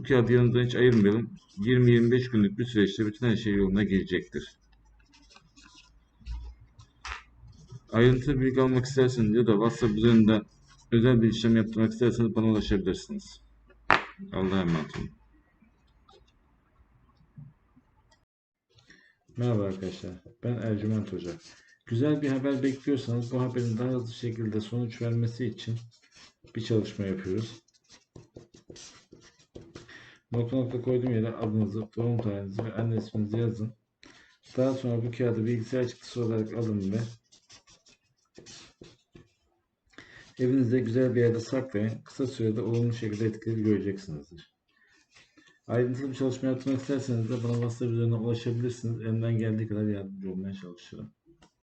Bu kağıdı yanımızdan hiç ayırmayalım. 20-25 günlük bir süreçte bütün her şey yoluna girecektir. Ayrıntılı bilgi almak isterseniz ya da WhatsApp üzerinden özel bir işlem yaptırmak isterseniz bana ulaşabilirsiniz. Allah'a emanet olun. Merhaba arkadaşlar. Ben Ercüment Hoca. Güzel bir haber bekliyorsanız bu haberin daha hızlı şekilde sonuç vermesi için bir çalışma yapıyoruz. Nokta nokta koyduğum yere adınızı, doğum tarihinizi ve anne isminizi yazın. Daha sonra bu kağıdı bilgisayar çıktısı olarak alın ve evinizde güzel bir yerde saklayın. Kısa sürede olumlu şekilde etkileri göreceksinizdir. Ayrıntılı bir çalışma yapmak isterseniz de bana WhatsApp üzerinden ulaşabilirsiniz. Elimden geldiği kadar yardımcı olmaya çalışırım.